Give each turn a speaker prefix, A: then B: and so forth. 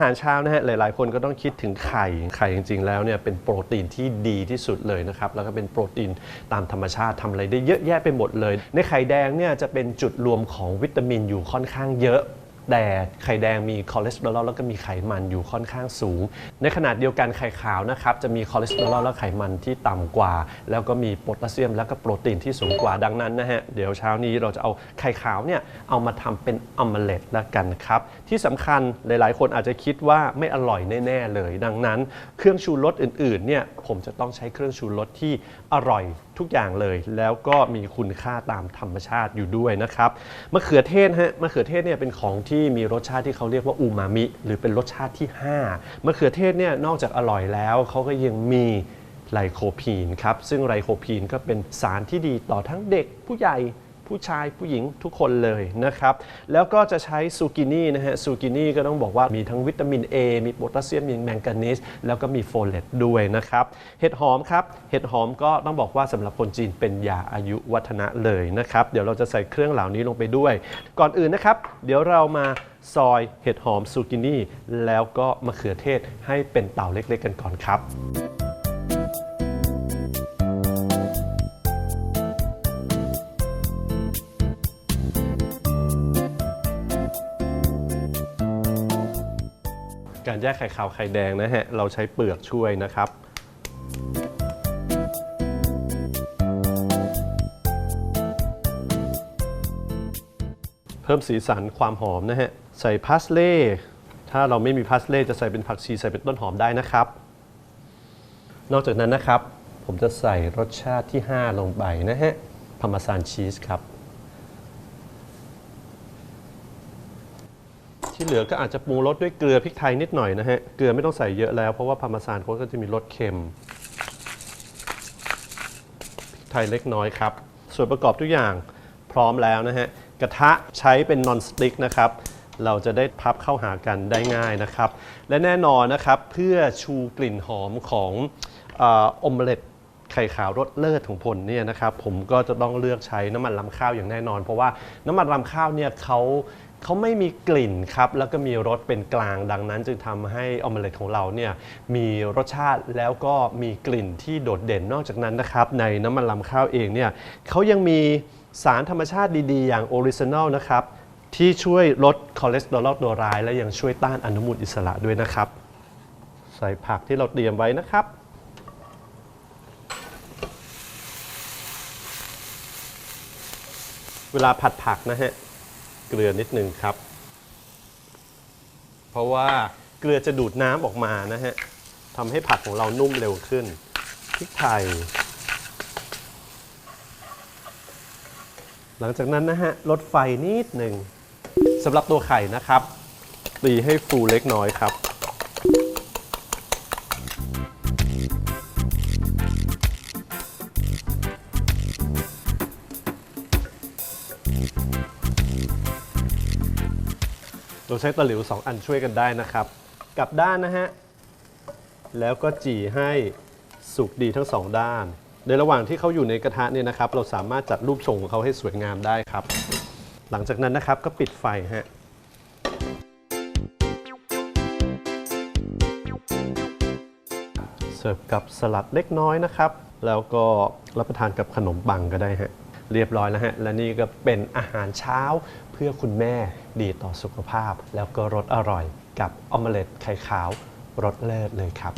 A: อาหารเช้านะฮะหลายๆ คนก็ต้องคิดถึงไข่ไข่จริง ๆ แล้วเนี่ยเป็นโปรตีนที่ดีที่สุดเลยนะครับแล้วก็เป็นโปรตีนตามธรรมชาติทำอะไรได้เยอะแยะไปหมดเลย ในไข่แดงเนี่ยจะเป็นจุดรวมของวิตามินอยู่ค่อนข้างเยอะ แต่ไข่แดงมีคอเลสเตอรอลแล้วก็มีไขมันอยู่ค่อนข้างสูง ในขณะเดียวกันไข่ขาวนะครับจะมีคอเลสเตอรอลและไขมันที่ต่ำกว่า แล้วก็มีโพแทสเซียม แล้วก็โปรตีนที่สูงกว่าดังนั้นนะฮะเดี๋ยวเช้านี้เราจะเอาไข่ขาวเนี่ยเอามาทำเป็นออมเล็ตแล้วกันครับที่สำคัญหลายๆ คนอาจจะคิดว่าไม่อร่อยแน่ๆเลย ดังนั้นเครื่องชูรสอื่นๆเนี่ยผมจะต้องใช้เครื่องชูรสที่อร่อยทุกอย่างเลย แล้วก็มีคุณค่าตามธรรมชาติอยู่ด้วยนะครับมะเขือเทศฮะมะเขือเทศเนี่ยเป็นของทที่มีรสชาติที่เขาเรียกว่าอูมามิ หรือเป็นรสชาติที่ 5มะเขือเทศเนี่ยนอกจากอร่อยแล้วเขาก็ยังมีไลโคพีนครับซึ่งไลโคพีนก็เป็นสารที่ดีต่อทั้งเด็กผู้ใหญ่ ผู้ชายผู้หญิงทุกคนเลยนะครับ แล้วก็จะใช้ซูกินี่นะฮะซูกินี่ก็ต้องบอกว่ามีทั้งวิตามิน A มีโพแทสเซียมมีแมงกานีสแล้วก็มีโฟเลตด้วยนะครับ เห็ดหอมครับ เห็ดหอมก็ต้องบอกว่าสำหรับคนจีนเป็นยาอายุวัฒนะเลยนะครับ เดี๋ยวเราจะใส่เครื่องเหล่านี้ลงไปด้วย ก่อนอื่นนะครับ เดี๋ยวเรามาซอยเห็ดหอมซูกินี่แล้วก็มะเขือเทศให้เป็นเต่าเล็กๆกันก่อนครับ การแยกไข่ขาวไข่แดงนะฮะ เราใช้เปลือกช่วยนะครับ เพิ่มสีสันความหอมนะฮะ ใส่พาสเล่ถ้าเราไม่มีพาสเล่จะใส่เป็นผักชีใส่เป็นต้นหอมได้นะครับ นอกจากนั้นนะครับ ผมจะใส่รสชาติที่ 5 ลงไปนะฮะพามาซานชีสครับ ที่เหลือก็อาจจะปรุงรสด้วยเกลือพริกไทยนิดหน่อยนะฮะ เกลือไม่ต้องใส่เยอะแล้วเพราะว่าพาร์มาซานเขาก็จะมีรสเค็มพริกไทยเล็กน้อยครับ ส่วนประกอบทุกอย่างพร้อมแล้วนะฮะ กระทะใช้เป็นนอนสติ๊กนะครับเราจะได้พับเข้าหากันได้ง่ายนะครับ และแน่นอนนะครับเพื่อชูกลิ่นหอมของออออมเล็ตไข่ขาวรสเลิศของผลเนี่ยนะครับผมก็จะต้องเลือกใช้น้ำมันลำข้าวอย่างแน่นอน เพราะว่าน้ำมันลำข้าวเนี่ยเขา เขาไม่มีกลิ่นครับ แล้วก็มีรสเป็นกลางดังนั้น จึงทำให้ออมเล็ตของเราเนี่ยมีรสชาติแล้วก็มีกลิ่นที่โดดเด่นนอกจากนั้นนะครับ ในน้ำมันลำข้าวเองเนี่ยเขายังมีสารธรรมชาติดีๆ อย่างออริจินอลนะครับ ที่ช่วยลดคอเลสเตอรอลตัวร้าย และยังช่วยต้านอนุมูลอิสระด้วยนะครับ ใส่ผักที่เราเตรียมไว้นะครับเวลาผัดผักนะฮะ เกลือนิดนึงครับ เพราะว่าเกลือจะดูดน้ำออกมานะฮะทำให้ผักของเรานุ่มเร็วขึ้นพริกไทย หลังจากนั้นนะฮะลดไฟนิดหนึ่งสำหรับตัวไข่นะครับตีให้ฟูเล็กน้อยครับ เราใช้ตะหลิว 2 อันช่วยกันได้นะครับ กลับด้านนะฮะ แล้วก็จี่ให้สุกดีทั้งสองด้าน ในระหว่างที่เขาอยู่ในกระทะเนี่ยนะครับ เราสามารถจัดรูปทรงของเขาให้สวยงามได้ครับ หลังจากนั้นนะครับก็ปิดไฟฮะเสิร์ฟกับสลัดเล็กน้อยนะครับ แล้วก็รับประทานกับขนมปังก็ได้ฮะ เรียบร้อยแล้วฮะ และนี่ก็เป็นอาหารเช้าเพื่อคุณแม่ดีต่อสุขภาพ แล้วก็รสอร่อยกับออมเล็ตไข่ขาวรสเลิศเลยครับ